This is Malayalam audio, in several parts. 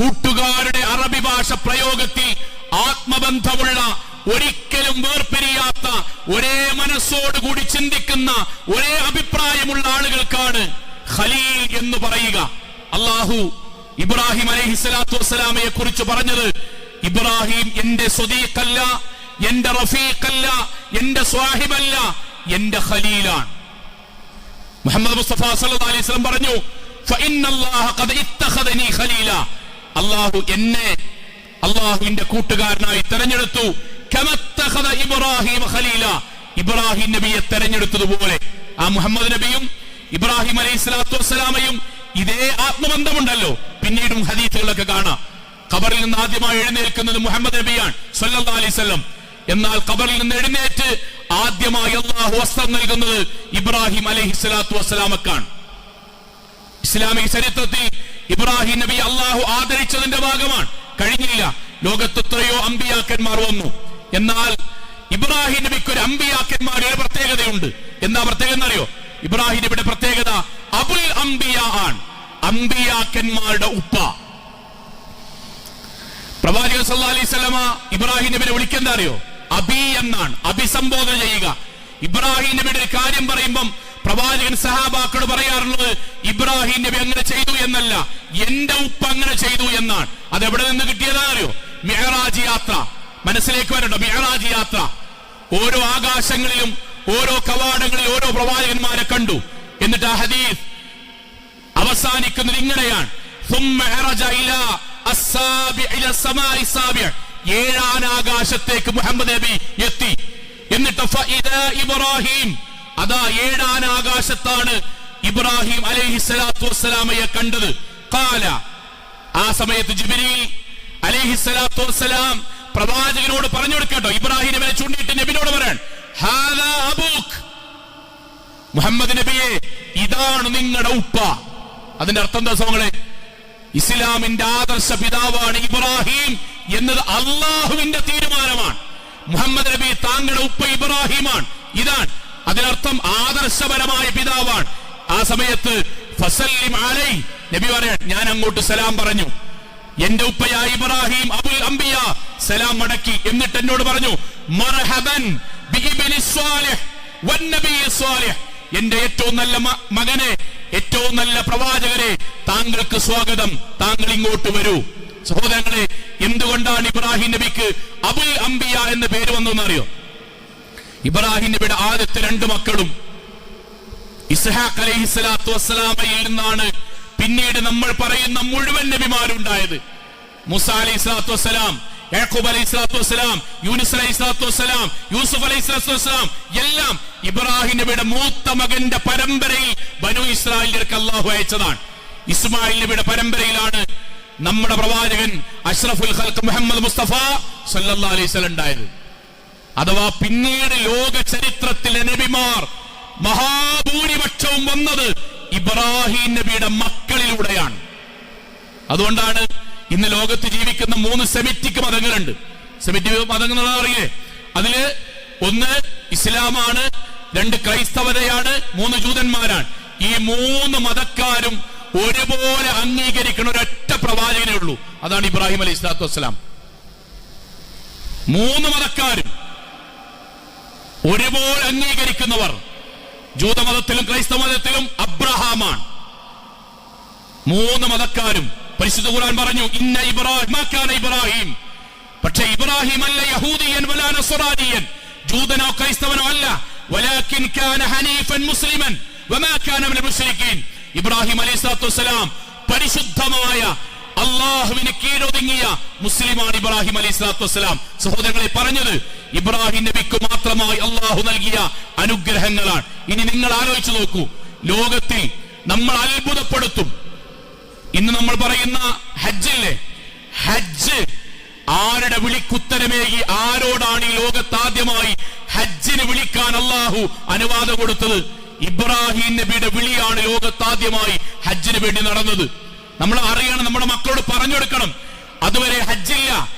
കൂട്ടുകാരുടെ അറബി ഭാഷ പ്രയോഗത്തിൽ ആത്മബന്ധമുള്ള ഒരിക്കലും വേർപിരിയാത്ത ഒരേ മനസ്സോടുകൂടി ചിന്തിക്കുന്ന ഒരേ അഭിപ്രായമുള്ള ആളുകൾക്കാണ് ഖലീൽ എന്ന് പറയുക. അള്ളാഹു ഇബ്രാഹിം അലൈഹി സ്വലാത്തു വസ്സലാമയെ കുറിച്ച് പറഞ്ഞത് ഇബ്രാഹിം എന്റെ സ്വദീഖല്ല എന്റെ റഫീഖല്ല എന്റെ സ്വാഹിബല്ല എന്റെ ഖലീലാണ്. മുഹമ്മദ് മുസ്തഫ സല്ലല്ലാഹി അലൈഹി വസല്ലം പറഞ്ഞു ഫഇന്നല്ലാഹ ഖദ് ഇത്തഖദനി ഖലീല. അല്ലാഹു എന്നെ അള്ളാഹുവിന്റെ കൂട്ടുകാരനായി തെരഞ്ഞെടുത്തു. ഇബ്രാഹിം ഖലീല. ഇബ്രാഹിം നബിയെ തെരഞ്ഞെടുത്തതുപോലെ ആ മുഹമ്മദ് നബിയും ഇബ്രാഹിം അലൈഹി സ്വലാത്തു വസ്സലാമയും ഇതേ ആത്മബന്ധമുണ്ടല്ലോ. പിന്നീടും ഹദീസുകളൊക്കെ കാണാം. ഖബറിൽ നിന്ന് ആദ്യമായി എഴുന്നേൽക്കുന്നത് മുഹമ്മദ് നബിയാണ് സല്ലല്ലാഹു അലൈഹി വസല്ലം. എന്നാൽ ഖബറിൽ നിന്ന് എഴുന്നേറ്റ് ആദ്യമായി അള്ളാഹു വസ്ത്രം നൽകുന്നത് ഇബ്രാഹിം അലൈഹി സ്വലാത്തു വസ്സലാമക്കാണ്. ഇസ്ലാമിക ചരിത്രത്തിൽ ഇബ്രാഹിം നബി അള്ളാഹു ആദരിച്ചതിന്റെ ഭാഗമാണ്. കഴിഞ്ഞില്ല. ലോകത്ത് എത്രയോ അമ്പിയാക്കന്മാർ വന്നു. എന്നാൽ ഇബ്രാഹിം നബിക്ക് ഒരു അമ്പിയാക്കന്മാരുടെ ഒരു പ്രത്യേകതയുണ്ട്. എന്താ പ്രത്യേകത എന്നറിയോ? ഇബ്രാഹിം നബിയുടെ പ്രത്യേകത അബുൽ അംബിയ ആണ്. അമ്പിയാക്കന്മാരുടെ ഉപ്പ. പ്രവാചക സല്ലല്ലാഹു അലൈഹി വസല്ലമ ഇബ്രാഹിം നബിനെ വിളിക്കെന്താ അറിയോ അബി എന്നാണ്. അഭിസംബോധന ചെയ്യുക. ഇബ്രാഹിം നബിയുടെ ഒരു കാര്യം പറയുമ്പം പ്രവാചകൻ സഹാബാക്കളോട് പറയാറുള്ളത് ഇബ്രാഹിം നബി അങ്ങനെ ചെയ്തു എന്നല്ല. എന്റെ ഉപ്പ അങ്ങനെ ചെയ്തു എന്നാണ്. അത് എവിടെ നിന്ന് കിട്ടിയതാണെന്നറിയോ മെഹറാജ് യാത്ര. മനസ്സിലേക്ക് വരണ്ട മെഹറാജ് യാത്ര. ഓരോ ആകാശങ്ങളിലും ഓരോ കവാടങ്ങളിൽ ഓരോ പ്രവാചകന്മാരെ കണ്ടു. എന്നിട്ട് ആ ഹദീസ് അവസാനിക്കുന്നത് ഇങ്ങനെയാണ്. ഏഴാനാകാശത്തേക്ക് മുഹമ്മദ് നബി എത്തി. എന്നിട്ട് ഇബ്രാഹിം. അതാ ഏഴാനാകാശത്താണ് ഇബ്രാഹിം അലൈഹി സ്വലാത്തു വസ്സലാമയെ കണ്ടത്. കാല. ആ സമയത്ത് ജിബ്രീൽ അലൈഹി സ്വലാത്തു വസ്സലാം പ്രവാചകനോട് പറഞ്ഞു കൊടുക്കട്ടോ. ഇബ്രാഹിം നബിനെ ചൂണ്ടിയിട്ട് നബിനോട് പറയാൻ മുഹമ്മദ് നബിയെ ഇതാണ് നിങ്ങളുടെ ഉപ്പ. അതിന്റെ അർത്ഥം എന്താ സോങ്ങളെ ഇസ്ലാമിന്റെ ആദർശ പിതാവാണ് ഇബ്രാഹിം എന്നത് അള്ളാഹുവിന്റെ തീരുമാനമാണ്. മുഹമ്മദ് നബി താങ്കളുടെ ഉപ്പ ഇബ്രാഹിമാണ്. ഇതാണ് അതിനർത്ഥം ആദർശപരമായ പിതാവാണ്. ആ സമയത്ത് നബി ഞാൻ അങ്ങോട്ട് സലാം പറഞ്ഞു. എന്റെ ഉപ്പയായ ഇബ്രാഹിം അബുൽ അംബിയ. സലാം മടക്കി എന്നിട്ട് എന്നോട് പറഞ്ഞു മർഹബൻ എന്റെ ഏറ്റവും നല്ല മകനെ ഏറ്റവും നല്ല പ്രവാചകരെ താങ്കൾക്ക് സ്വാഗതം. താങ്കൾ ഇങ്ങോട്ട് വരൂ. സഹോദരങ്ങളെ എന്തുകൊണ്ടാണ് ഇബ്രാഹിം നബിക്ക് അബുൽ അംബിയ എന്ന പേര് വന്നതെന്ന് അറിയോ? ഇബ്രാഹിം നബിയുടെ ആദ്യത്തെ രണ്ട് മക്കളും ഇസ്ഹാഖ് അലൈഹി സ്വലാത്തു വസ്സലാമയിൽ നിന്നാണ് പിന്നീട് നമ്മൾ പറയുന്ന മുഴുവൻ നബിമാരുണ്ടായത്. മുസ അലൈഹി സ്വലാത്തു വസ്സലാം യാക്കൂബ് അലൈഹി സ്വലാത്തു വസ്സലാം യൂനിസ് അലൈഹി സ്വലാത്തു വസ്സലാം യൂസുഫ് അലൈഹി സ്വലാത്തു വസ്സലാം എല്ലാം ഇബ്രാഹിം നബിയുടെ മൂത്ത മകന്റെ പരമ്പരയിൽ ബനു ഇസ്രായേലിലേക്ക് അല്ലാഹു അയച്ചതാണ്. ഇസ്മായിൽ നബിയുടെ പരമ്പരയിലാണ് നമ്മുടെ പ്രവാചകൻ അഷ്റഫുൽ ഖൽഖ് മുഹമ്മദ് മുസ്തഫ സല്ലല്ലാഹു അലൈഹി വസല്ലം ഉണ്ടായത്. അഥവാ പിന്നീട് ലോക ചരിത്രത്തിലെ നബിമാർ മഹാഭൂരിപക്ഷവും വന്നത് ഇബ്രാഹിം നബിയുടെ മക്കളിലൂടെയാണ്. അതുകൊണ്ടാണ് ഇന്ന് ലോകത്ത് ജീവിക്കുന്ന മൂന്ന് സെമിറ്റിക് മതങ്ങളുണ്ട്. സെമിറ്റിക് മതങ്ങൾ അറിയേ അതിൽ ഒന്ന് ഇസ്ലാമാണ് രണ്ട് ക്രൈസ്തവതയാണ് മൂന്ന് ജൂതന്മാരാണ്. ഈ മൂന്ന് മതക്കാരും ഒരുപോലെ അംഗീകരിക്കുന്ന ഒരൊറ്റ പ്രവാചകനേ ഉള്ളൂ. അതാണ് ഇബ്രാഹിം അലൈഹി സ്വലാത്തു വസ്സലാം. മൂന്ന് മതക്കാരും ഒരുപോലെ അംഗീകരിക്കുന്നവർ ജൂതമതത്തിലും ക്രൈസ്തവ മതത്തിലും അബ്രഹാമാണ്. മൂന്ന് മതക്കാരും പരിശുദ്ധ ഖുർആൻ പറഞ്ഞു ഇന്ന ഇബ്രാഹിമക്കാന ഇബ്രാഹിം. പക്ഷെ ഇബ്രാഹിം അല്ല യഹൂദിയൻ വലാ ജൂതനോ ക്രൈസ്തവനോ അല്ല. വലാകിൻ കാന ഹനീഫൻ മുസ്ലിമൻ വമാ കാന മിനൽ മുശ്രിക്കീൻ ഇബ്രാഹിം അലൈഹിസ്സലാത്തു വസ്സലാം പരിശുദ്ധമായ അള്ളാഹുവിന് കീഴൊതുങ്ങിയ മുസ്ലിമാണ് ഇബ്രാഹിം അലൈഹി സ്വലാത്തു വസ്സലാം. സഹോദരങ്ങളെ പറഞ്ഞത് ഇബ്രാഹിം നബിക്ക് മാത്രമായി അള്ളാഹു നൽകിയ അനുഗ്രഹങ്ങളാണ്. ഇനി നിങ്ങൾ ആലോചിച്ചു നോക്കൂ. ലോകത്തിൽ നമ്മൾ അത്ഭുതപ്പെടുത്തും. ഇന്ന് നമ്മൾ പറയുന്ന ഹജ്ജില്ലേ? ഹജ്ജ് ആരുടെ വിളിക്കുത്തരമേകി ആരോടാണ് ഈ ലോകത്ത് ആദ്യമായി ഹജ്ജിന് വിളിക്കാൻ അള്ളാഹു അനുവാദം കൊടുത്തത്? ഇബ്രാഹിം നബിയുടെ വിളിയാണ് ലോകത്താദ്യമായി ഹജ്ജിന് വേണ്ടി നടന്നത്. നമ്മൾ അറിയണം നമ്മുടെ മക്കളോട് പറഞ്ഞു കൊടുക്കണം. അതുവരെ ഹജ്ജില്ല.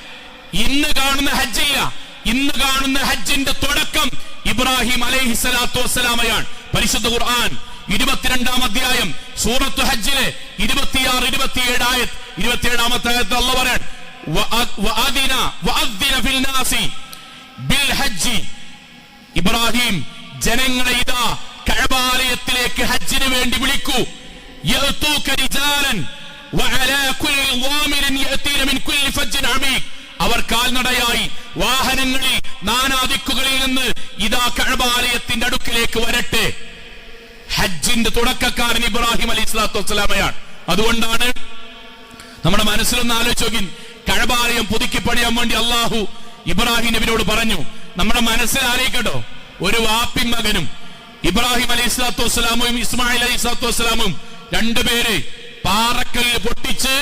ഇന്ന് കാണുന്ന ഹജ്ജില്ല. ഇന്ന് കാണുന്ന ഹജ്ജിന്റെ തുടക്കം ഇബ്രാഹിം അലൈഹി സ്വലാത്തു വസ്സലാമയാണ്. പരിശുദ്ധ ഖുർആൻ ഇരുപത്തിരണ്ടാം അധ്യായം സൂറത്ത് ഹജ്ജിലെ ഇരുപത്തിയാറ് ഇരുപത്തിയേഴ് ആയത് ഇരുപത്തിയേഴാമത്തെ ആയത്ത് അല്ല പറയാൻ ഇബ്രാഹിം ജനങ്ങളെ ഇതാ കഴബാലയത്തിലേക്ക് ഹജ്ജിന് വേണ്ടി വിളിക്കൂ. അവർ കാൽനടയായി വാഹനങ്ങളിൽ നാനാദിക്കുകളിൽ നിന്ന് ഇതാ കഴബാലയത്തിന്റെ അടുക്കിലേക്ക് വരട്ടെ. ഹജ്ജിന്റെ തുടക്കക്കാരൻ ഇബ്രാഹിം അലി സ്വലാത്തു വസ്സലാമയാണ്. അതുകൊണ്ടാണ് നമ്മുടെ മനസ്സിലൊന്ന് ആലോചിച്ച് നോക്കി കഴബാലയം പുതുക്കി പണിയാൻ വേണ്ടി അള്ളാഹു ഇബ്രാഹിം നബിനോട് പറഞ്ഞു. നമ്മുടെ മനസ്സിൽ ആലോചിക്കട്ടോ. ഒരു വാപ്പി മകനും ഇബ്രാഹിം അലൈഹി സ്വലാത്തു വസ്സലാമും ഇസ്മായിൽ അലൈഹി സ്വലാത്തു വസ്സലാമും രണ്ടുപേര് പാറക്കല്ല് പൊട്ടിച്ച്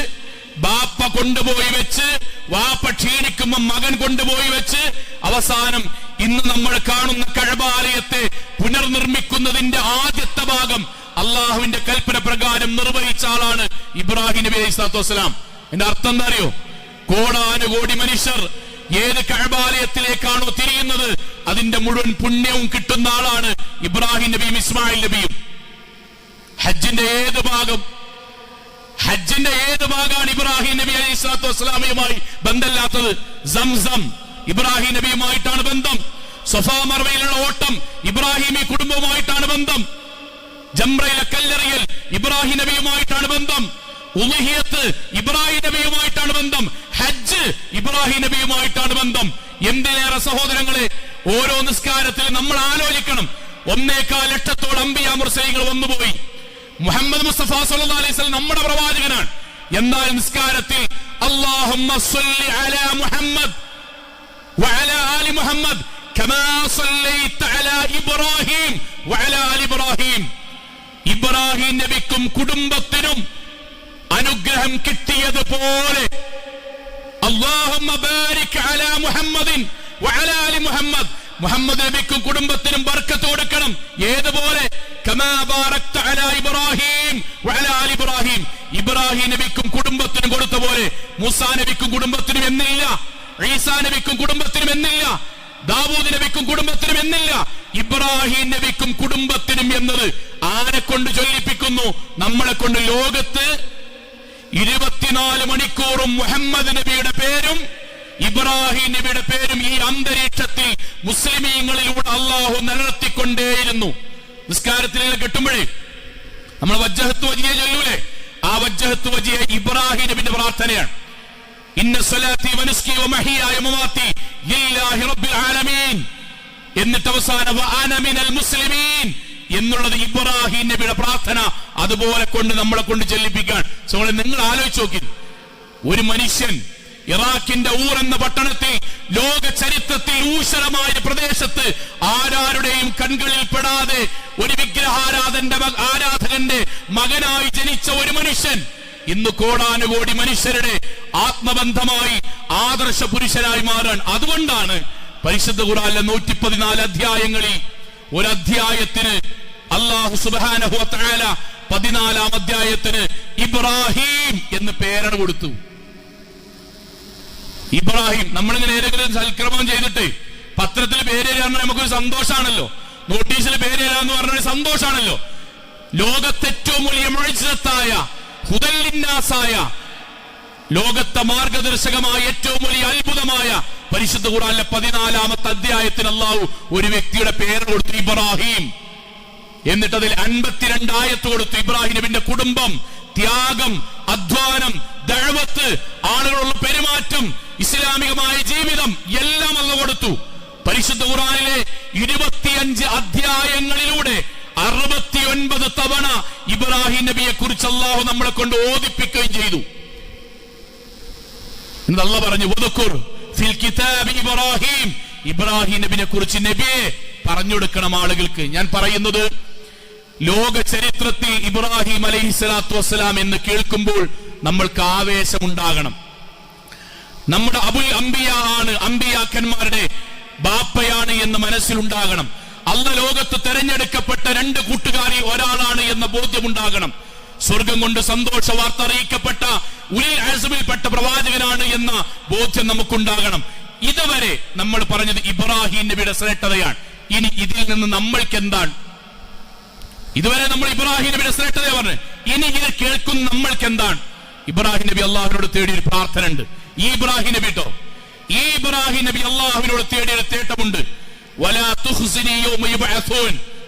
ബാപ്പ കൊണ്ടുപോയി വെച്ച് വാപ്പ ക്ഷീണിക്കുമ്പോ മകൻ കൊണ്ടുപോയി വെച്ച് അവസാനം ഇന്ന് നമ്മൾ കാണുന്ന കഴബാലയത്തെ പുനർനിർമ്മിക്കുന്നതിന്റെ ആദ്യത്തെ ഭാഗം അള്ളാഹുവിന്റെ കൽപ്പന പ്രകാരം നിർവഹിച്ച ആളാണ് ഇബ്രാഹിം നബി അലൈഹി സ്വലാത്തു വസ്സലാം. എന്റെ അർത്ഥം എന്താ അറിയോ? കോടാനുകോടി മനുഷ്യർ ഏത് കഴബാലയത്തിലേക്കാണോ തിരിയുന്നത് അതിന്റെ മുഴുവൻ പുണ്യവും കിട്ടുന്ന ആളാണ് ഇബ്രാഹിം നബിയും ഇസ്മായിൽ നബിയും. ഹജ്ജിന്റെ ഏത് ഭാഗം ഹജ്ജിന്റെ ഏത് ഭാഗമാണ് ഇബ്രാഹിം നബി അലൈഹി സ്വലാത്തു വസ്സലാമയുമായി ബന്ധമില്ലാത്തത്? സംസം. ഇബ്രാഹിം നബിയുമായിട്ടാണ് ബന്ധം. സൊഫാ മർവയിലുള്ള ഓട്ടം ഇബ്രാഹിമി കുടുംബവുമായിട്ടാണ് ബന്ധം. ജംറയിലെ കല്ലെറിയൽ ഇബ്രാഹിം നബിയുമായിട്ടാണ് ബന്ധം. ഉമഹിയത്ത് ഇബ്രാഹിം നബിയുമായിട്ടാണ് ബന്ധം. ഹജ്ജ് ഇബ്രാഹിം നബിയുമായിട്ടാണ് ബന്ധം. എന്തിനേറെ സഹോദരങ്ങളെ ഓരോ നിസ്കാരത്തിൽ നമ്മൾ ആലോചിക്കണം. ഒന്നേക്കാൽ ലക്ഷത്തോളം അമ്പിയാ വന്നുപോയി. മുഹമ്മദ് മുസ്തഫ സല്ലല്ലാഹു അലൈഹി വസല്ലം നമ്മുടെ പ്രവാചകനാണ് എന്നാൽ നിസ്കാരത്തിൽ അല്ലാഹുമ്മ സ്വല്ലി അലാ മുഹമ്മദ് وعلى آل محمد كما صليت على إبراهيم وعلى آل إبراهيم ഇബ്രാഹിം നബിക്കും കുടുംബത്തിനും അനുഗ്രഹം കിട്ടിയതുപോലെ അല്ലാഹുമ്മ ബാരിക് അലാ മുഹമ്മദിൻ വഅലാ ആലി മുഹമ്മദ് മുഹമ്മദ് നബിക്കും കുടുംബത്തിനും ബർക്കത്ത് കൊടുക്കണം ഏതുപോലെ കമാ ബാറക്ത അലാ ഇബ്രാഹിം നബിക്കും കുടുംബത്തിനും കൊടുത്ത പോലെ മുസാ നബിക്കും കുടുംബത്തിനും എന്നില്ല. ഈസാ നബിക്കും കുടുംബത്തിനും എന്നില്ല. ദാവൂദ് നബിക്കും കുടുംബത്തിനും എന്നില്ല. ഇബ്രാഹിം നബിക്കും കുടുംബത്തിനും എന്നത് ആരെ കൊണ്ട് ചൊല്ലിപ്പിക്കുന്നു? നമ്മളെ കൊണ്ട് ലോകത്ത് ഇരുപത്തിനാല് മണിക്കൂറും മുഹമ്മദ് നബിയുടെ പേരും ഇബ്രാഹിം നബിയുടെ പേരും ഈ അന്തരീക്ഷത്തിൽ മുസ്ലിമീങ്ങളിലൂടെ അള്ളാഹു നിലനിർത്തിക്കൊണ്ടേയിരുന്നു. നിസ്കാരത്തിൽ ഇങ്ങനെ കെട്ടുമ്പോഴേ നമ്മൾ വജ്ജഹത്ത് വജിയെ ചൊല്ലൂലേ? ആ വജ്ജഹത്ത് വജിയ ഇബ്രാഹിം നബിന്റെ പ്രാർത്ഥനയാണ്. എന്നിട്ട് അവസാനം എന്നുള്ളത് ഇബ്രാഹിം നബിയുടെ പ്രാർത്ഥന അതുപോലെ കൊണ്ട് നമ്മളെ കൊണ്ട് ചെല്ലിപ്പിക്കാൻ. നിങ്ങൾ ആലോചിച്ച് നോക്കി. ഒരു മനുഷ്യൻ ഇറാഖിന്റെ ഊർ എന്ന പട്ടണത്തിൽ ലോക ചരിത്രത്തിൽ ഊഷരമായ പ്രദേശത്ത് ആരാരുടെയും കൺകളിൽ പെടാതെ ഒരു വിഗ്രഹാരാധന്റെ ആരാധകന്റെ മകനായി ജനിച്ച ഒരു മനുഷ്യൻ ഇന്ന് കോടാനുകോടി മനുഷ്യരുടെ ആത്മബന്ധമായി ആദർശ പുരുഷനായി മാറാൻ അതുകൊണ്ടാണ് പരിശുദ്ധ ഖുറാനിലെ നൂറ്റി പതിനാല് അധ്യായങ്ങളിൽ ഒരു അധ്യായത്തിന് അള്ളാഹു തആല പതിനാലാം അധ്യായത്തിന് ഇബ്രാഹിം എന്ന് പേരാണ് കൊടുത്തു. ഇബ്രാഹിം നമ്മളിങ്ങനെ ഏതെങ്കിലും സൽക്രമം ചെയ്തിട്ട് പത്രത്തിൽ പേര് തരാന്ന് നമുക്കൊരു സന്തോഷമാണല്ലോ നോട്ടീസിൽ പേര് എഴുതാന്ന് പറഞ്ഞൊരു സന്തോഷാണല്ലോ. ലോകത്തെ ഏറ്റവും വലിയ മൊഴിച്ചത്തായ ഹുദല്ലിന്നാസായ ലോകത്തെ മാർഗദർശകമായ ഏറ്റവും വലിയ അത്ഭുതമായ പരിശുദ്ധ ഖുറാനിലെ പതിനാലാമത്തെ അധ്യായത്തിന് അള്ളാഹു ഒരു വ്യക്തിയുടെ പേര് കൊടുത്തു ഇബ്രാഹിം. എന്നിട്ട് അതിൽ അൻപത്തിരണ്ട് ആയത്ത് കൊടുത്തു ഇബ്രാഹിം നബിന്റെ കുടുംബം ത്യാഗം അധ്വാനം ദഴവത്ത് ആളുകളുള്ള പെരുമാറ്റം ഇസ്ലാമികമായ ജീവിതം എല്ലാം അന്ന് കൊടുത്തു. പരിശുദ്ധ ഖുറാനിലെ ഇരുപത്തിയഞ്ച് അധ്യായങ്ങളിലൂടെ അറുപത്തിയൊൻപത് തവണ ഇബ്രാഹിം നബിയെ കുറിച്ച് അള്ളാഹു നമ്മളെ കൊണ്ട് ഓദിപ്പിക്കുകയും ചെയ്തു. അല്ല പറഞ്ഞു "വദ്കുർ ഫിൽ ഇബ്രാഹിം. ഇബ്രാഹിം നബിനെ കുറിച്ച് നബിയെ പറഞ്ഞു കൊടുക്കണം ആളുകൾക്ക്. ഞാൻ പറയുന്നത് ലോക ചരിത്രത്തിൽ ഇബ്രാഹിം അലൈഹി സ്വലാത്തു വസ്സലാം എന്ന് കേൾക്കുമ്പോൾ നമ്മൾക്ക് ആവേശമുണ്ടാകണം. നമ്മുടെ അബുൽ അംബിയ ആണ് അംബിയാക്കന്മാരുടെ ബാപ്പയാണ് എന്ന് മനസ്സിലുണ്ടാകണം. അല്ല ലോകത്ത് തെരഞ്ഞെടുക്കപ്പെട്ട രണ്ട് കൂട്ടുകാരി ഒരാളാണ് എന്ന ബോധ്യമുണ്ടാകണം. സ്വർഗം കൊണ്ട് സന്തോഷ വാർത്ത അറിയിക്കപ്പെട്ട ഉലിൽ ആസമിൽപ്പെട്ട പ്രവാചകനാണ് എന്ന ബോധ്യം നമുക്കുണ്ടാകണം. ഇതുവരെ നമ്മൾ പറഞ്ഞത് ഇബ്രാഹിം നബിയുടെ ശ്രേഷ്ഠതയാണ്. ഇനി ഇതിൽ നിന്ന് നമ്മൾക്ക് എന്താണ് ഇതുവരെ നമ്മൾ ഇബ്രാഹിം നബിയുടെ ശ്രേഷ്ഠതയെ പറഞ്ഞു ഇനി ഇത് കേൾക്കുന്ന നമ്മൾക്ക് എന്താണ് ഇബ്രാഹിം നബി അള്ളാഹുവിനോട് തേടിയ ഒരു പ്രാർത്ഥന ഉണ്ട് ഈ ഇബ്രാഹിം നബി കേട്ടോ ഈ ഇബ്രാഹിം നബി അള്ളാഹുവിനോട് തേടിയ ഒരു തേട്ടമുണ്ട്.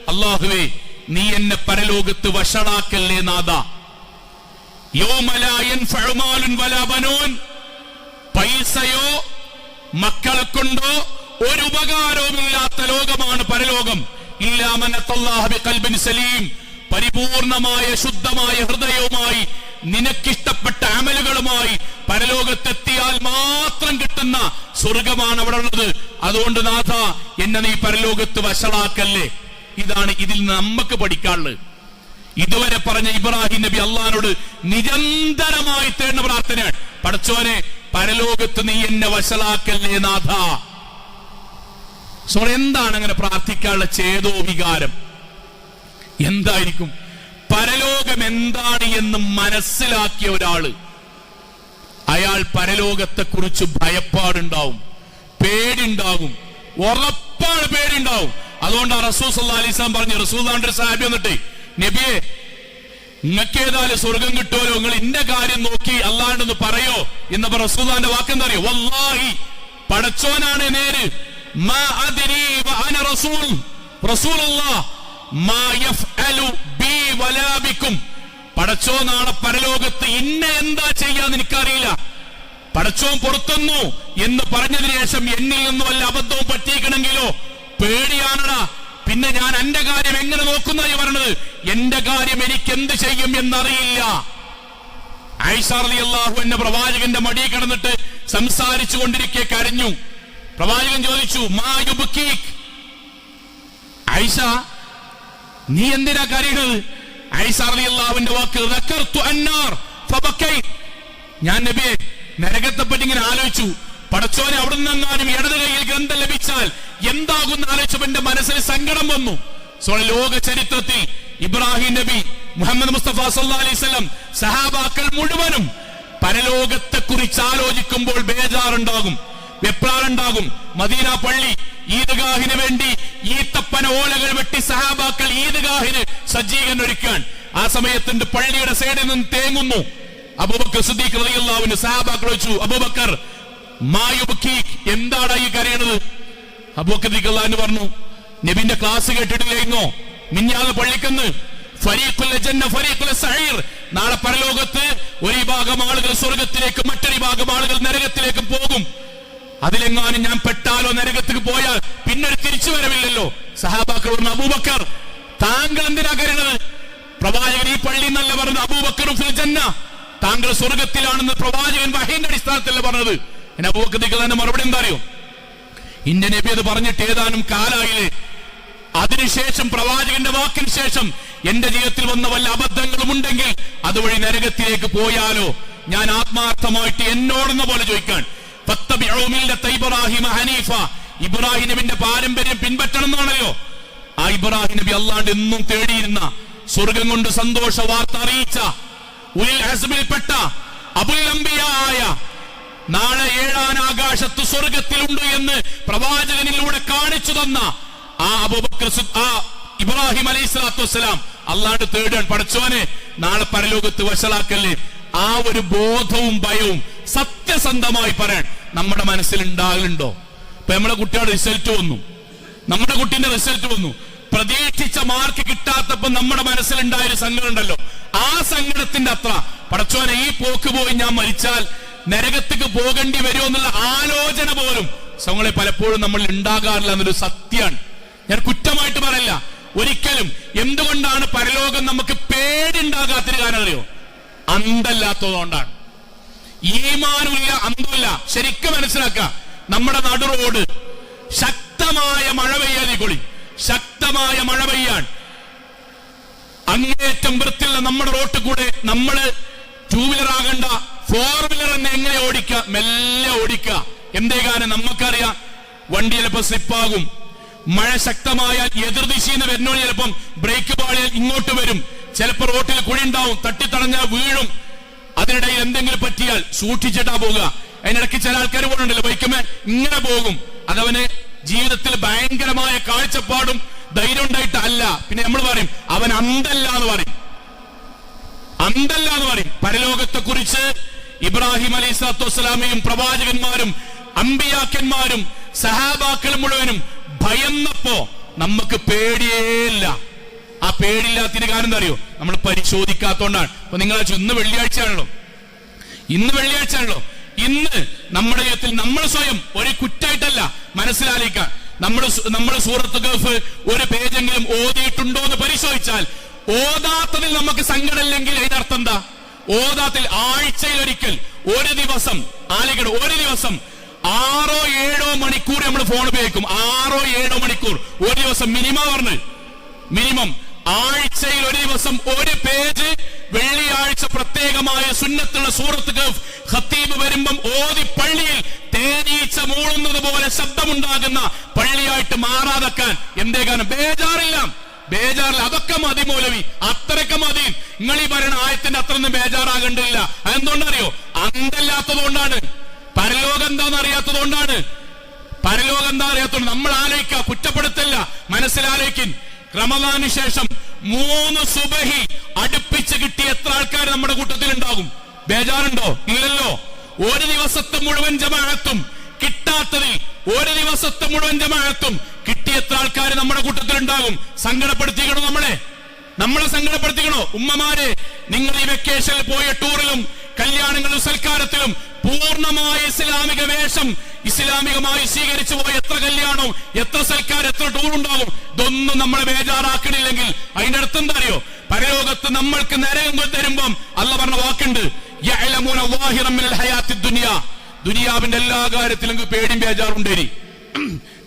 അള്ളാഹുവേ നീ എന്നെ പരലോകത്ത് വഷളാക്കല്ലേ നാദ പൈസയോ മക്കളെ കൊണ്ടോ ഒരു ഉപകാരവുമില്ലാത്ത ലോകമാണ് പരലോകം. ഇല്ലാമനത്തല്ലാഹബി കൽബിൻ സലീം. പരിപൂർണമായ ശുദ്ധമായ ഹൃദയവുമായി നിനക്കിഷ്ടപ്പെട്ട അമലുകളുമായി പരലോകത്തെത്തിയാൽ മാത്രം കിട്ടുന്ന സ്വർഗമാണ് അവിടെ ഉള്ളത്. അതുകൊണ്ട് നാഥ എന്നെ നീ പരലോകത്ത് വഷളാക്കല്ലേ? ഇതാണ് ഇതിൽ നമുക്ക് പഠിക്കാനുള്ളത്. ഇതുവരെ പറഞ്ഞ ഇബ്രാഹിം നബി അള്ളഹാനോട് നിരന്തരമായി തേടുന്ന പ്രാർത്ഥനയാണ്. പഠിച്ചോനെ പരലോകത്ത് നീ എന്നെ വഷളാക്കല്ലേ നാഥ? സോ എന്താണ് അങ്ങനെ പ്രാർത്ഥിക്കാനുള്ള ചേതോ വികാരം? എന്തായിരിക്കും? പരലോകം എന്താണ് എന്ന് മനസ്സിലാക്കിയ ഒരാൾ അയാൾ പരലോകത്തെ കുറിച്ച് ഭയപ്പാടുണ്ടാവും പേടിണ്ടാവും ഉറപ്പാണ് പേടിണ്ടാവും. അതുകൊണ്ട് റസൂൽ സല്ലാ അലിസ്ലാം പറഞ്ഞു റസൂൽ സാഹിബ് വന്നിട്ട് നബിയെ നിങ്ങൾക്കേതായാലും സ്വർഗം കിട്ടുമല്ലോ നിങ്ങൾ ഇന്ന കാര്യം നോക്കി അല്ലാണ്ടെന്ന് പറയോ? എന്നപ്പോ റസൂദാന്റെ വാക്കെന്താ അറിയോ വല്ലാഹി പടച്ചോനാണ് നേര് റസൂൽ പടച്ചോ നാളെ പരലോകത്ത് ഇന്ന എന്താ ചെയ്യാന്ന് എനിക്കറിയില്ല. പടച്ചോൻ പുറത്തുന്നു എന്ന് പറഞ്ഞതിന് ശേഷം എന്നിൽ നിന്നും വല്ല അബദ്ധവും പറ്റിയിക്കണമെങ്കിലോ പേടിയാണടാ. പിന്നെ ഞാൻ എന്റെ കാര്യം എങ്ങനെ നോക്കുന്നതായി പറഞ്ഞത് എന്റെ കാര്യം എനിക്ക് എന്ത് ചെയ്യും എന്നറിയില്ല. ഐഷാർലി അള്ളാഹു എന്ന പ്രവാചകന്റെ മടിയിൽ കിടന്നിട്ട് സംസാരിച്ചു കൊണ്ടിരിക്കെ കരഞ്ഞു. പ്രവാചകൻ ചോദിച്ചു മാ യുബ്കീക്? ഐഷ നീ എന്തിനാ കരയുന്നത് അള്ളാഹുവിന്റെ വാക്ക്. ഞാൻ നബിയെ നരകത്തെ പറ്റി ഇങ്ങനെ ആലോചിച്ചു. പടച്ചോനെ അവിടെ നിന്നെങ്ങാനും ഇടത് കൈയിൽ ഗ്രന്ഥം ലഭിച്ചാൽ എന്താകുന്ന ആലോചിച്ചപ്പോ എന്റെ മനസ്സിൽ സങ്കടം വന്നു. ലോക ചരിത്രത്തിൽ ഇബ്രാഹിം നബി മുഹമ്മദ് മുസ്തഫ സല്ലാ സഹാബാക്കൾ മുഴുവനും പരലോകത്തെ കുറിച്ച് ആലോചിക്കുമ്പോൾ ബേജാറുണ്ടാകും വെപ്രാറുണ്ടാകും മദീന പള്ളി ഈദ്ഗാഹിന് വേണ്ടി ഈത്തപ്പന ഓലകൾ വെട്ടി സഹാബാക്കൾ ഈദ്ഗാഹിന് സജ്ജീകരണം ഒരുക്കാൻ ആ സമയത്തിന്റെ പള്ളിയുടെ സൈഡിൽ നിന്ന് തേങ്ങുന്നു. അബൂബക്കർ സിദ്ദീഖ് റളിയല്ലാഹുവിന് സഹാബാക്കൾ വെച്ചു അബൂബക്കർ മായുബക്കി എന്താടാ ഈ കരയണത്? അബൂബക്കർ സിദ്ദീഖ് പറഞ്ഞു നബിന്റെ ക്ലാസ് കേട്ടിട്ടില്ലായിരുന്നോ മിഞ്ഞാന്ന് പള്ളിക്കന്ന്. നാളെ പരലോകത്ത് ഒരു ഭാഗം ആളുകൾ സ്വർഗത്തിലേക്കും മറ്റൊരു ഭാഗം ആളുകൾ നരകത്തിലേക്കും പോകും. അതിലെങ്ങാനും ഞാൻ പെട്ടാലോ നരകത്തിൽ പോയാൽ പിന്നൊരു തിരിച്ചു വരവില്ലല്ലോ. സഹാബാക്കൾ അബൂബക്കർ താങ്കൾ എന്തിനാ കരുണത് പ്രവാചകൻ ഈ പള്ളി എന്നല്ല പറഞ്ഞത് അബൂബക്കറും ഫിൽജന്ന താങ്കൾ സ്വർഗത്തിലാണെന്ന് പ്രവാചകൻ വഹീന്റെ അടിസ്ഥാനത്തിലല്ല പറഞ്ഞത്. എന്നെ അബൂബക്കർ തന്നെ മറുപടി എന്താ അറിയോ ഇന്റെ നബി അത് പറഞ്ഞിട്ട് ഏതാനും കാലായില്ലേ? അതിനുശേഷം പ്രവാചകന്റെ വാക്കിന് ശേഷം എന്റെ ജീവിതത്തിൽ വന്ന വല്ല അബദ്ധങ്ങളും ഉണ്ടെങ്കിൽ അതുവഴി നരകത്തിലേക്ക് പോയാലോ? ഞാൻ ആത്മാർത്ഥമായിട്ട് എന്നോടെന്ന പോലെ ചോദിക്കാൻ. ഇബ്രാഹിം നബിന്റെ പാരമ്പര്യം പിൻപറ്റണം എന്നാണല്ലോ ആ ഇബ്രാഹിം നബി അള്ളാണ്ട് എന്നും തേടിയിരുന്ന സ്വർഗം കൊണ്ട് സന്തോഷ വാർത്ത അറിയിച്ച ഉൽ അബുലംബിയായ നാളെ ഏഴാൻ ആകാശത്ത് സ്വർഗത്തിലുണ്ട് എന്ന് പ്രവാചകനിലൂടെ കാണിച്ചു തന്ന ആ അബൂബക്കർ ആ ഇബ്രാഹിം അലൈഹി സ്വലാത്തു വസ്സലാം. അള്ളാണ്ട് തേടാൻ പഠിച്ചവനെ നാളെ പരലോകത്ത് വഷളാക്കല്ലേ? ആ ഒരു ബോധവും ഭയവും സത്യസന്ധമായി പറയാൻ. നമ്മുടെ മനസ്സിൽ ഉണ്ടാകലുണ്ടോ ഇപ്പൊ നമ്മളെ കുട്ടിയുടെ റിസൾട്ട് വന്നു. നമ്മുടെ കുട്ടീന്റെ റിസൾട്ട് വന്നു. പ്രതീക്ഷിച്ച മാർക്ക് കിട്ടാത്തപ്പോ നമ്മുടെ മനസ്സിലുണ്ടായ ഒരു സങ്കടം ഉണ്ടല്ലോ ആ സങ്കടത്തിന്റെ അത്ര. പടച്ചോനെ ഈ പോക്ക് പോയി ഞാൻ മരിച്ചാൽ നരകത്തേക്ക് പോകേണ്ടി വരുമോ എന്നുള്ള ആലോചന പോലും സങ്ങളെ പലപ്പോഴും നമ്മൾ ഉണ്ടാകാറില്ല എന്നൊരു സത്യമാണ്. ഞാൻ കുറ്റമായിട്ട് പറയില്ല. ഒരിക്കലും എന്തുകൊണ്ടാണ് പരലോകം നമുക്ക് പേടിണ്ടാകാത്തൊരു കാരണം അറിയോ? അന്തല്ലാത്തതുകൊണ്ടാണ്. ഈമാനുമില്ല അന്തുമില്ല. ശരിക്കും മനസ്സിലാക്കുക. നമ്മുടെ നടു റോഡ് ശക്തമായ മഴ പെയ്യാതിക്കൊളി ശക്തമായ മഴ പെയ്യാൻ അങ്ങേറ്റം വൃത്തിയുള്ള നമ്മുടെ റോട്ട് കൂടെ നമ്മൾ ടൂ വീലർ ആകണ്ട ഫോർ വീലർ തന്നെ എങ്ങനെ ഓടിക്കുക? മെല്ലെ ഓടിക്കുക. എന്തേ കാരണം നമുക്കറിയാം. വണ്ടി ചിലപ്പോ സ്ലിപ്പാകും. മഴ ശക്തമായാൽ എതിർദിശയിൽ നിന്ന് വരുന്നോ ചിലപ്പം ബ്രേക്ക് പാളിയാൽ ഇങ്ങോട്ട് വരും. ചിലപ്പോൾ റോട്ടിൽ കുഴി ഉണ്ടാവും. തട്ടിത്തടഞ്ഞാൽ വീഴും. അതിനിടയിൽ എന്തെങ്കിലും പറ്റിയാൽ സൂക്ഷിച്ചിട്ടാ പോകുക. അതിനിടയ്ക്ക് ചില ആൾക്കാർ പോകണ്ടല്ലോ ബൈക്കുമേ ഇങ്ങനെ പോകും. അതവന് ജീവിതത്തിൽ ഭയങ്കരമായ കാഴ്ചപ്പാടും ധൈര്യം ഉണ്ടായിട്ട് അല്ല പിന്നെ നമ്മൾ പറയും അവൻ അന്തല്ല എന്ന് പറയും. അന്തല്ല എന്ന് പറയും. പരലോകത്തെ കുറിച്ച് ഇബ്രാഹിം അലൈഹി സ്വലാത്തു വസ്സലാമയും പ്രവാചകന്മാരും അമ്പിയാക്കന്മാരും സഹാബാക്കളും മുഴുവനും ഭയന്നപ്പോ നമുക്ക് പേടിയേ ഇല്ല. ആ പേടിയില്ലാത്തതിന് കാരണം എന്താ അറിയോ? നമ്മൾ പരിശോധിക്കാത്തോണ്ടാണ്. അപ്പൊ നിങ്ങൾ ഇന്ന് വെള്ളിയാഴ്ചയാണല്ലോ. ഇന്ന് വെള്ളിയാഴ്ചയാണല്ലോ. ഇന്ന് നമ്മുടെ ജീവിതത്തിൽ നമ്മൾ സ്വയം ഒരു കുറ്റായിട്ടല്ല മനസ്സിലാലിക്കാൻ നമ്മൾ നമ്മൾ സൂറത്ത് ഗൾഫ് ഒരു പേജെങ്കിലും ഓതിയിട്ടുണ്ടോ എന്ന് പരിശോധിച്ചാൽ ഓതാത്തതിൽ നമുക്ക് സങ്കടമില്ലെങ്കിൽ അതിനർത്ഥം എന്താ? ഓതാത്തിൽ ആഴ്ചയിൽ ഒരിക്കൽ ഒരു ദിവസം ആലിക്കട ഒരു ദിവസം ആറോ ഏഴോ മണിക്കൂർ നമ്മൾ ഫോൺ ഉപയോഗിക്കും. ആറോ ഏഴോ മണിക്കൂർ. ഒരു ദിവസം മിനിമം പറഞ്ഞ്. മിനിമം ആഴ്ചയിൽ ഒരു ദിവസം ഒരു പേജ് വെള്ളിയാഴ്ച പ്രത്യേകമായ സുന്നത്തുള്ള സൂറത്ത് ഖത്തീബ് വരുമ്പം ഓതി പള്ളിയിൽ തേനീച്ച മൂളുന്നത് പോലെ ശബ്ദമുണ്ടാകുന്ന പള്ളിയായിട്ട് മാറാതെക്കാൻ എന്തേ കാരണം ബേജാറില്ല. ബേജാറിൽ അതൊക്കെ മതി മൗലവി. അത്രയ്ക്ക് മതി. നിങ്ങൾ ഈ പറയുന്ന ആയത്തിന്റെ അത്രയൊന്നും ബേജാറാകണ്ടില്ല അതെന്തുകൊണ്ടറിയോ? അന്തല്ലാത്തത് കൊണ്ടാണ് പരലോകം എന്താണെന്ന് അറിയാത്തത് കൊണ്ടാണ് പരലോകം എന്താ അറിയാത്തത് നമ്മൾ ആലോചിക്കുക. കുറ്റപ്പെടുത്തല്ല. മനസ്സിലാലോചിക്കും റമദാന് ശേഷം മൂന്ന് സുബഹി അടുപ്പിച്ച് കിട്ടിയ എത്ര ആൾക്കാർ നമ്മുടെ കൂട്ടത്തിൽ ഉണ്ടാകും ബേജാറുണ്ടോ? ഇല്ലല്ലോ. ഒരു ദിവസത്തെ മുഴുവൻ ജമാഅത്തും കിട്ടാത്തതിൽ ഒരു ദിവസത്തെ മുഴുവൻ ജമാഅത്തും കിട്ടിയ എത്ര ആൾക്കാർ നമ്മുടെ കൂട്ടത്തിൽ ഉണ്ടാകും സങ്കടപ്പെടുത്തിക്കണോ നമ്മളെ? നമ്മളെ സങ്കടപ്പെടുത്തിക്കണോ? ഉമ്മമാരെ നിങ്ങൾ ഈ വെക്കേഷനിൽ പോയ ടൂറിലും കല്യാണങ്ങളിലും സൽക്കാരത്തിലും പൂർണമായ ഇസ്ലാമിക വേഷം ഇസ്ലാമികമായി സ്വീകരിച്ചു പോയ എത്ര കല്യാണം എത്ര സൽക്കാർ എത്ര ടൂർ ഉണ്ടാവും ഇതൊന്നും നമ്മളെ ബേജാറാക്കണില്ലെങ്കിൽ. അതിന്റെ അടുത്ത് എന്താ അറിയോ? പരലോകത്ത് നമ്മൾക്ക് നരകം തരുമ്പം അല്ല പറഞ്ഞ വാക്കുണ്ട് ദുനിയാവിന്റെ എല്ലാ കാര്യത്തിലും പേടിയും ബേജാറുണ്ടേരി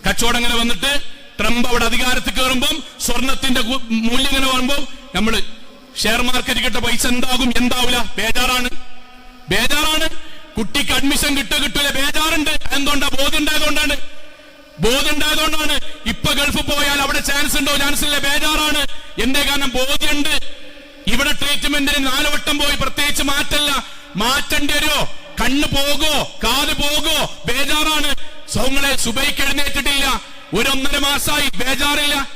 കച്ചവടം ഇങ്ങനെ വന്നിട്ട് ട്രംപ് അവിടെ അധികാരത്തിൽ കയറുമ്പം സ്വർണത്തിന്റെ മൂല്യം ഇങ്ങനെ വരുമ്പോ നമ്മൾ ഷെയർ മാർക്കറ്റ് കിട്ട പൈസ എന്താകും? എന്താവില്ല ബേജാറാണ്. ബേജാറാണ്. കുട്ടിക്ക് അഡ്മിഷൻ കിട്ടുക കിട്ടൂല. ബേജാറുണ്ട്. എന്തുകൊണ്ടാ ബോധ്യം ഉണ്ടായതുകൊണ്ടാണ്? ബോധ്യം ഉണ്ടായതുകൊണ്ടാണ്. ഇപ്പൊ ഗൾഫ് പോയാൽ അവിടെ ചാൻസ് ഉണ്ടോ? ചാൻസ് ഇല്ല. ബേജാറാണ്. എന്തേ കാരണം? ബോധ്യമുണ്ട്. ഇവിടെ ട്രീറ്റ്മെന്റിന് നാലുവട്ടം പോയി. പ്രത്യേകിച്ച് മാറ്റല്ല. മാറ്റേണ്ടി വരുമോ കണ്ണ് പോകോ കാൽ പോകോ ബേജാറാണ്. സൗങ്ങളെ സുബൈക്ക് എഴുന്നേറ്റിട്ടില്ല. ഒരു ഒന്നര മാസമായി ബേജാറില്ല.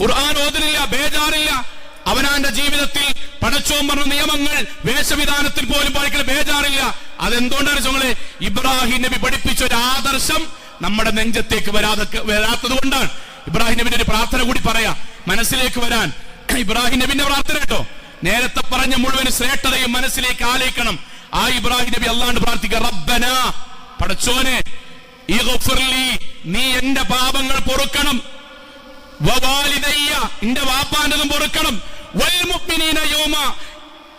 ഖുർആൻ ഓതുന്നില്ല. ബേജാറില്ല. അവനാന്റെ ജീവിതത്തിൽ പടച്ചോൻ പറഞ്ഞ നിയമങ്ങൾ വേഷവിധാനത്തിൽ പോലും പാലിക്കൽ ബേജാറില്ല. അതെന്തുകൊണ്ടാണ് ചോങ്ങളെ ഇബ്രാഹിം നബി പഠിപ്പിച്ച ഒരു ആദർശം നമ്മുടെ നെഞ്ചത്തേക്ക് വരാതെ വരാത്തത് കൊണ്ടാണ്. ഇബ്രാഹിം നബിന്റെ ഒരു പ്രാർത്ഥന കൂടി പറയാം. മനസ്സിലേക്ക് വരാൻ. ഇബ്രാഹിം നബിന്റെ പ്രാർത്ഥന കേട്ടോ. നേരത്തെ പറഞ്ഞ മുഴുവൻ ശ്രേഷ്ഠതയും മനസ്സിലേക്ക് ആലയിക്കണം. ആ ഇബ്രാഹിം നബി അല്ലാണ്ട് പ്രാർത്ഥിക്കുക റബ്ബന പടച്ചോനെ ഇഗ്ഫിർലി, നീ എന്റെ പാപങ്ങൾ പൊറുക്കണം. എന്റെ വാപ്പാന്റതും പൊറുക്കണം. യൗമ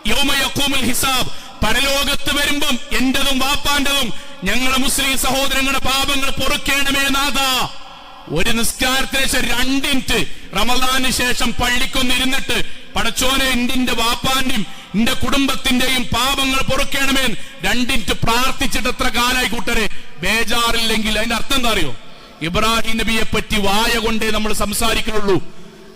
യൗമ ഹിസാബ്. പരലോകത്ത് വരുമ്പം എന്റതും വാപ്പാന്റതും ഞങ്ങളെ മുസ്ലിം സഹോദരങ്ങളുടെ പാപങ്ങൾ പൊറുക്കേണമേ നാഥ. ഒരു നിസ്കാരത്തിന് ശേഷം രണ്ടിന്റ് റമദാന് ശേഷം പള്ളിക്കൊന്നിരുന്നിട്ട് പടച്ചോനെ എന്റെ വാപ്പാന്റെയും എന്റെ കുടുംബത്തിന്റെയും പാപങ്ങൾ പൊറുക്കേണമേ രണ്ടിന്റ് പ്രാർത്ഥിച്ചിട്ട് എത്ര കാലായി കൂട്ടരെ. ബേജാറില്ലെങ്കിൽ അതിന്റെ അർത്ഥം എന്താ അറിയോ? ഇബ്രാഹിം നബിയെ പറ്റി വായ കൊണ്ടേ നമ്മൾ സംസാരിക്കുന്നുള്ളൂ.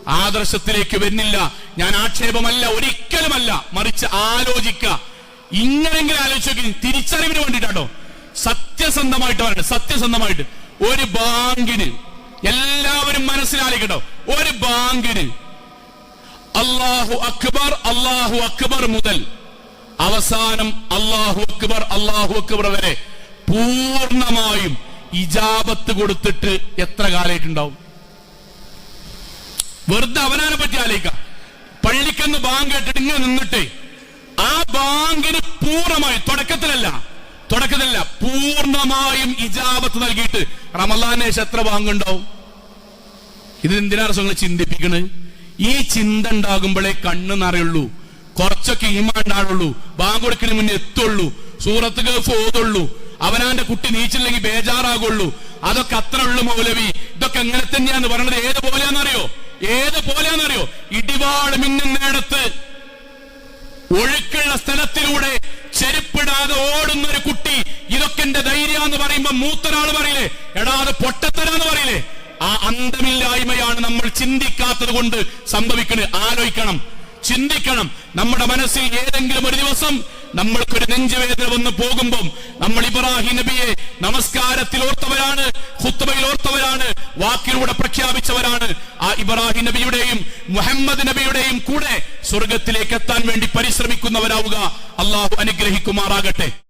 ആദർശത്തിലേക്ക് വരുന്നില്ല. ഞാൻ ആക്ഷേപമല്ല ഒരിക്കലുമല്ല. മറിച്ച് ആലോചിക്ക. ഇങ്ങനെങ്കിലും ആലോചിച്ച് നോക്കി തിരിച്ചറിവിന് വേണ്ടിയിട്ടാട്ടോ. സത്യസന്ധമായിട്ട് പറയണം. സത്യസന്ധമായിട്ട്. ഒരു ബാങ്കിന് എല്ലാവരും മനസ്സിലാലിക്കട്ടോ ഒരു ബാങ്കിന് അള്ളാഹു അക്ബർ അള്ളാഹു അക്ബർ മുതൽ അവസാനം അള്ളാഹു അക്ബർ അള്ളാഹു അക്ബർ വരെ പൂർണമായും ഇജാബത്ത് കൊടുത്തിട്ട് എത്ര കാലമായിട്ടുണ്ടാവും? വെറുതെ അവനാനെ പറ്റി ആലോചിക്കാം. പള്ളിക്കെന്ന് ബാങ്ക് കേട്ടിട്ട് ഇങ്ങനെ നിന്നിട്ട് ആ ബാങ്കിന് പൂർണമായും തുടക്കത്തിലല്ല തുടക്കത്തിലല്ല പൂർണമായും ഇജാബത്ത് നൽകിയിട്ട് റമലാനെ എത്ര ബാങ്ക് ഉണ്ടാവും? ഇത് എന്തിനാണ് നിങ്ങൾ ചിന്തിപ്പിക്കണത് ഈ ചിന്ത ഉണ്ടാകുമ്പോഴേ കണ്ണ് നിറയുള്ളൂ കുറച്ചൊക്കെ ഈമാണ്ടാളുള്ളൂ ബാങ്ക് കൊടുക്കുന്നതിന് മുന്നേ എത്തുള്ളൂ സൂറത്ത് ഗൾഫ് ഓതുള്ളൂ അവനാന്റെ കുട്ടി നീച്ചില്ലെങ്കിൽ ബേജാറാകുള്ളൂ അതൊക്കെ അത്ര ഉള്ളു മൗലവി ഇതൊക്കെ എങ്ങനെ തന്നെയാന്ന് പറയണത് ഏത് പോലെയാണെന്നറിയോ ഏത് പോലെയാണെന്നറിയോ ഇടിവാട് മിന്നുന്നിടത്ത് ഒഴുക്കുള്ള സ്ഥലത്തിലൂടെ ചെരുപ്പിടാതെ ഓടുന്ന ഒരു കുട്ടി ഇതൊക്കെ എന്റെ ധൈര്യം എന്ന് പറയുമ്പോ മൂത്തൊരാൾ പറയില്ലേ? എടാ അത് പൊട്ടത്തരാന്ന് പറയില്ലേ? ആ അന്തമില്ലായ്മയാണ് നമ്മൾ ചിന്തിക്കാത്തത് കൊണ്ട് സംഭവിക്കുന്നത് ആലോചിക്കണം. ചിന്തിക്കണം. നമ്മുടെ മനസ്സിൽ ഏതെങ്കിലും ഒരു ദിവസം നമ്മൾക്കൊരു നെഞ്ചുവേദന വന്ന് പോകുമ്പോൾ നമ്മൾ ഇബ്രാഹിം നബിയെ നമസ്കാരത്തിൽ ഓർത്തവരാണ് ഖുത്ബയിൽ ഓർത്തവരാണ് വാക്കിലൂടെ പ്രഖ്യാപിച്ചവരാണ്. ആ ഇബ്രാഹിം നബിയുടെയും മുഹമ്മദ് നബിയുടെയും കൂടെ സ്വർഗത്തിലേക്ക് എത്താൻ വേണ്ടി പരിശ്രമിക്കുന്നവരാവുക. അള്ളാഹു അനുഗ്രഹിക്കുമാറാകട്ടെ.